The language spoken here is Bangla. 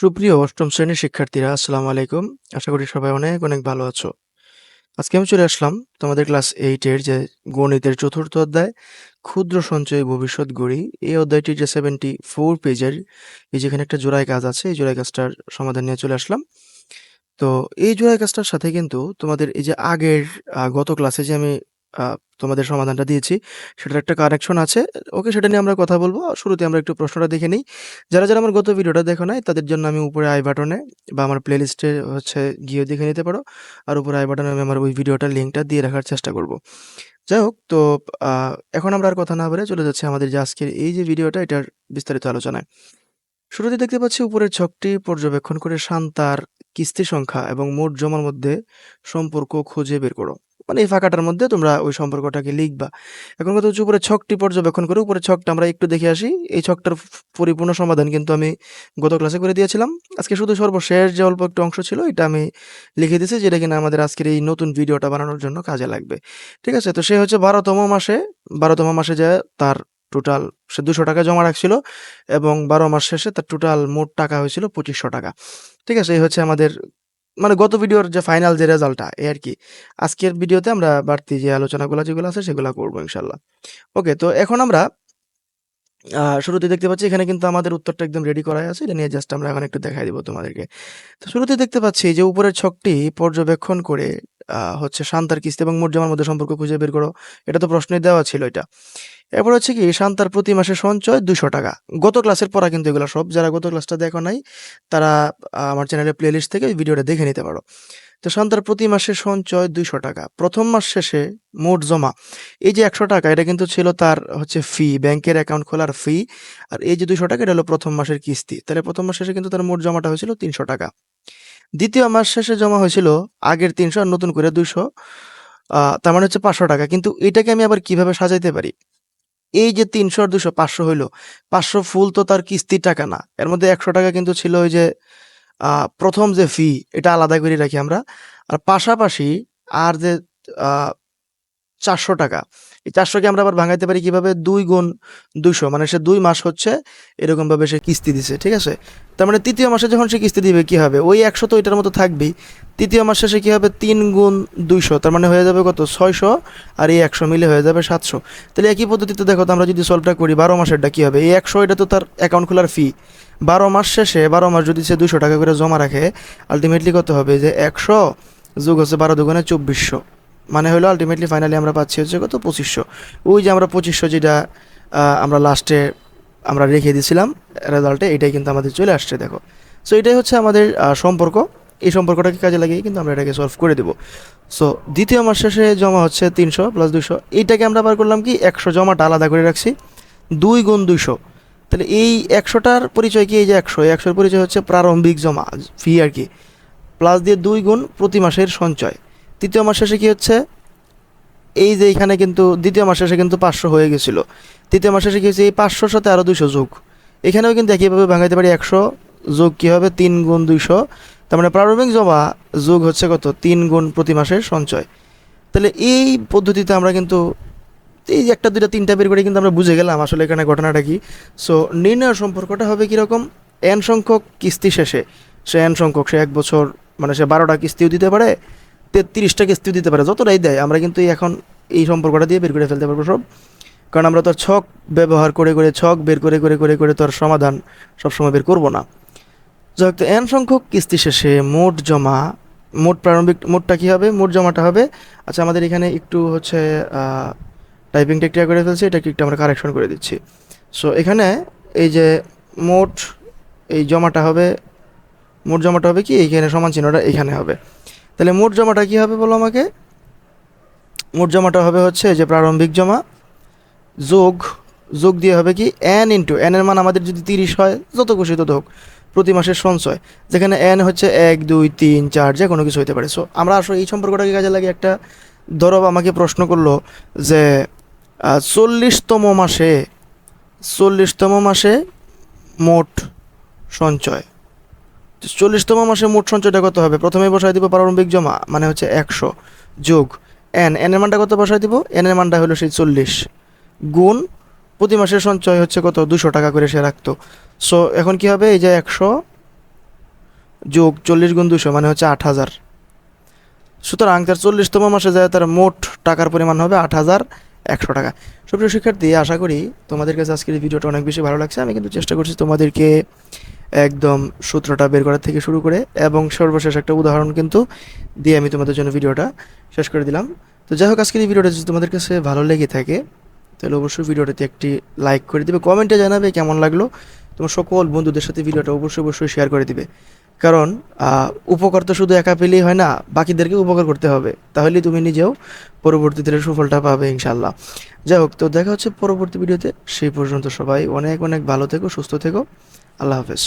সুপ্রিয় অষ্টম শ্রেণির শিক্ষার্থীরা, আসসালামু আলাইকুম। আশা করি সবাই অনেক অনেক ভালো আছো। আজকে আমি চলে আসলাম তোমাদের ক্লাস এইটের যে গণিতের চতুর্থ অধ্যায়, ক্ষুদ্র সঞ্চয় ভবিষ্যৎ গড়ি। এই অধ্যায়টির যে সেভেন্টি ফোর পেজের এই যেখানে একটা জোড়াই কাজ আছে, এই জোড়াই কাজটার সমাধান নিয়ে চলে আসলাম। তো এই জোড়াই কাজটার সাথে কিন্তু তোমাদের এই যে আগের গত ক্লাসে যে আমি তোমাদের সমাধানটা দিয়েছি। সেটার একটা কারেকশন আছে। ওকে, সেটা নিয়ে আমরা কথা বলব। শুরুতে আমরা একটু প্রশ্নটা দেখে নিই। যারা যারা আমার গত ভিডিওটা দেখো নাই, তাদের জন্য আমি উপরে আই বাটনে বা আমার প্লেলিস্টে হচ্ছে গিয়ে দেখে নিতে পারো। আর উপরে আই বাটনে আমি আমার ওই ভিডিওটার লিঙ্কটা দিয়ে রাখার চেষ্টা করব। যাই হোক, তো এখন আমরা আর কথা না বলে চলে যাচ্ছি আমাদের যে আজকের এই যে ভিডিওটা, এটার বিস্তারিত আলোচনায়। শুরুতে দেখতে পাচ্ছি উপরের ছকটি পর্যবেক্ষণ করে শান্তার কিস্তি সংখ্যা এবং মোট জমার মধ্যে সম্পর্ক খুঁজে বের করো। মানে এই ফাঁকাটার মধ্যে তোমরা ওই সম্পর্কটাকে লিখবা। এখন কথা হচ্ছে উপরে ছকটি পর্যবেক্ষণ করে উপরে ছকটা আমরা একটু দেখে আসি। এই ছকটার পরিপূর্ণ সমাধান কিন্তু আমি গত ক্লাসে করে দিয়েছিলাম। আজকে শুধু সর্বশেষ যে অল্প একটু অংশ ছিল, এটা আমি লিখে দিয়েছি, যেটা কিনা আমাদের আজকের এই নতুন ভিডিওটা বানানোর জন্য কাজে লাগবে। ঠিক আছে? তো সে হচ্ছে বারোতম মাসে বারোতম মাসে যে তার টোটাল সে দুশো টাকা জমা রাখছিল এবং বারো মাস শেষে তার টোটাল মোট টাকা হয়েছিল পঁচিশশো টাকা। ঠিক আছে? এই হচ্ছে আমাদের মানে গত ভিডিওর যে ফাইনাল যে রেজাল্টটা এই আর কি। আজকের ভিডিওতে আমরা বাড়তি যে আলোচনাগুলো যেগুলো আছে সেগুলো করব ইনশাল্লাহ। ওকে তো এখন আমরা শুরুতে দেখতে পাচ্ছি এখানে কিন্তু আমাদের উত্তরটা একদম রেডি করাই আছে। এটা নিয়ে জাস্ট আমরা এখন একটু দেখাই দিব তোমাদেরকে। তো শুরুতে দেখতে পাচ্ছি যে উপরের ছকটি পর্যবেক্ষণ করে হচ্ছে শান্তার কিস্তি এবং মোট জমার মধ্যে সম্পর্ক খুঁজে বের করো। এটা তো প্রশ্নে দেওয়া ছিল এটা। এরপর হচ্ছে কি, শান্তার প্রতি মাসে সঞ্চয় দুশো টাকা। গত ক্লাসের পড়া কিন্তু এগুলো সব, যারা গত ক্লাসটা দেখো নাই, তারা আমার চ্যানেলের প্লেলিস্ট থেকে ভিডিওটা দেখে নিতে পারো। তো শান্তার প্রতি মাসে সঞ্চয় দুইশো টাকা। প্রথম মাস শেষে মোট জমা, এই যে একশো টাকা, এটা কিন্তু ছিল তার হচ্ছে ফি ব্যাংকের অ্যাকাউন্ট খোলার ফি আর এই যে দুইশো টাকা, এটা হলো প্রথম মাসের কিস্তি। তাহলে প্রথম মাস শেষে কিন্তু তার মোট জমাটা হয়েছিল তিনশো টাকা। দ্বিতীয় মাস শেষে জমা হয়েছিল আগের তিনশো, আর নতুন করে দুইশো তার মানে হচ্ছে পাঁচশো টাকা। কিন্তু এটাকে আমি আবার কীভাবে সাজাইতে পারি? এই যে তিনশো আর দুশো, পাঁচশো হইল, পাঁচশো ফুল তো তার কিস্তির টাকা না। এর মধ্যে একশো টাকা কিন্তু ছিল ওই যে প্রথম যে ফি এটা আলাদা করে রাখি আমরা। আর পাশাপাশি আর যে চারশো টাকা। এই চারশোকে আমরা আবার ভাঙাইতে পারি কীভাবে? দুই গুণ দুইশো। মানে সে দুই মাস হচ্ছে এরকমভাবে সে কিস্তি দিছে, ঠিক আছে? তার মানে তৃতীয় মাসে যখন সে কিস্তি দিবে, কি হবে? ওই একশো তো এটার মতো থাকবেই। তৃতীয় মাস শেষে কী হবে? তিন গুণ দুইশো। তার মানে হয়ে যাবে কত? ছয়শো। আর এই একশো মিলে হয়ে যাবে সাতশো। তাহলে একই পদ্ধতিতে দেখো তো আমরা যদি সলভটা করি, বারো মাসেরটা কী হবে? এই একশো এটা তো তার অ্যাকাউন্ট খোলার ফি বারো মাস শেষে, বারো মাস যদি সে দুশো টাকা করে জমা রাখে আলটিমেটলি কত হবে? যে একশো যোগ হচ্ছে বারো দুগুণে চব্বিশশো। মানে হলো আলটিমেটলি ফাইনালি আমরা পাচ্ছি হচ্ছে কত? পঁচিশশো। ওই যে আমরা পঁচিশশো যেটা আমরা লাস্টে আমরা রেখে দিয়েছিলাম রেজাল্টে এটাই কিন্তু আমাদের চলে আসছে, দেখো। সো এটাই হচ্ছে আমাদের সম্পর্ক। এই সম্পর্কটাকে কাজে লাগিয়ে কিন্তু আমরা এটাকে সলভ করে দেবো। সো দ্বিতীয় মাস শেষে জমা হচ্ছে তিনশো প্লাস দুশো এইটাকে আমরা বার করলাম কি? একশো জমাটা আলাদা করে রাখছি। দুই গুণ দুইশো। তাহলে এই একশোটার পরিচয় কি? এই যে একশো। একশোর পরিচয় হচ্ছে প্রারম্ভিক জমা ফি আর কি। প্লাস দিয়ে দুই গুণ প্রতি মাসের সঞ্চয়। তৃতীয় মাস শেষে কি হচ্ছে? এই যে এখানে কিন্তু দ্বিতীয় মাস শেষে কিন্তু পাঁচশো হয়ে গেছিল। তৃতীয় মাস শেষে কী হচ্ছে এই পাঁচশোর সাথে আরও দুশো যোগ। এখানেও কিন্তু একইভাবে ভাঙাইতে পারি একশো যোগ কী হবে? তিন গুণ দুইশো। তার মানে প্রারম্ভিক জমা যোগ হচ্ছে কত? তিন গুণ প্রতি মাসের সঞ্চয়। তাহলে এই পদ্ধতিতে আমরা কিন্তু এই একটা, দুইটা, তিনটা বের করে কিন্তু আমরা বুঝে গেলাম আসলে এখানে ঘটনাটা কি। সো নির্ণয় সম্পর্কটা হবে কীরকম? এন সংখ্যক কিস্তি শেষে। সে এন সংখ্যক, সে এক বছর মানে সে বারোটা কিস্তিও দিতে পারে। তেত্রিশটা কিস্তিও দিতে পারে, যতটাই দেয়, আমরা কিন্তু এখন এই সম্পর্কটা দিয়ে বের করে ফেলতে পারব সব। কারণ আমরা তো আর ছক ব্যবহার করে করে, ছক বের করে করে করে করে তো আর সমাধান সবসময় বের করব না। যাই তো এন সংখ্যক কিস্তি শেষে মোট জমা, মোট প্রারম্ভিক, মোটটা কী হবে? মোট জমাটা হবে। আচ্ছা আমাদের এখানে একটু হচ্ছে টাইপিংটা একটু করে ফেলছি, এটাকে একটু আমরা কারেকশন করে দিচ্ছি। সো এখানে এই যে মোট, এই জমাটা হবে, মোট জমাটা হবে কি? এইখানে সমান চিহ্নটা এখানে হবে। তাহলে মোট জমাটা কি হবে বলো আমাকে? মোট জমাটা হবে হচ্ছে যে প্রারম্ভিক জমা, যোগ যোগ দিয়ে হবে কি এন ইন্টু এন এর মান আমাদের যদি তিরিশ হয়, যত খুশি তত হোক, প্রতি মাসের সঞ্চয়, যেখানে এন হচ্ছে এক, দুই, তিন, চার, যে কোনো কিছু হতে পারে। সো আমরা আসলে এই সম্পর্কটাকে কাজে লাগে একটা ধরো আমাকে প্রশ্ন করল যে চল্লিশতম মাসে চল্লিশতম মাসে মোট সঞ্চয় চল্লিশতম মাসে মোট সঞ্চয়টা কত হবে? প্রথমে বসাই দিব প্রারম্ভিক জমা মানে হচ্ছে একশো যোগ এন এন এর মানটা কত বসাই দিব? এন এর মানটা হলো সেই চল্লিশ গুণ প্রতি মাসের সঞ্চয় হচ্ছে কত? দুশো টাকা করে সে রাখতো। সো এখন কি হবে? এই যে একশো যোগ চল্লিশ গুণ দুশো মানে হচ্ছে আট হাজার। সুতরাং তার চল্লিশতম মাসে যায় তার মোট টাকার পরিমাণ হবে আট হাজার একশো টাকা। সুপ্রিয় শিক্ষার্থী, আশা করি তোমাদের কাছে আজকের ভিডিওটা অনেক বেশি ভালো লাগছে। আমি কিন্তু চেষ্টা করছি তোমাদেরকে একদম সূত্রটা বের করার থেকে শুরু করে এবং সর্বশেষ একটা উদাহরণ কিন্তু দিয়ে আমি তোমাদের জন্য ভিডিওটা শেষ করে দিলাম। তো যাই হোক, আজকের এই ভিডিওটা যদি তোমাদের কাছে ভালো লেগে থাকে, তাহলে অবশ্যই ভিডিওটাতে একটি লাইক করে দিবে, কমেন্টে জানাবে কেমন লাগল। তোমার সকল বন্ধুদের সাথে ভিডিওটা অবশ্যই অবশ্যই শেয়ার করে দিবে। কারণ উপকার তো শুধু একা পেলেই হয় না বাকিদেরকে উপকার করতে হবে। তাহলেই তুমি নিজেও পরবর্তীতে সুফলটা পাবে ইনশাল্লাহ যাই হোক, তো দেখা হচ্ছে পরবর্তী ভিডিওতে। সেই পর্যন্ত সবাই অনেক অনেক ভালো থেকো, সুস্থ থেকো। আল্লাহ হাফেজ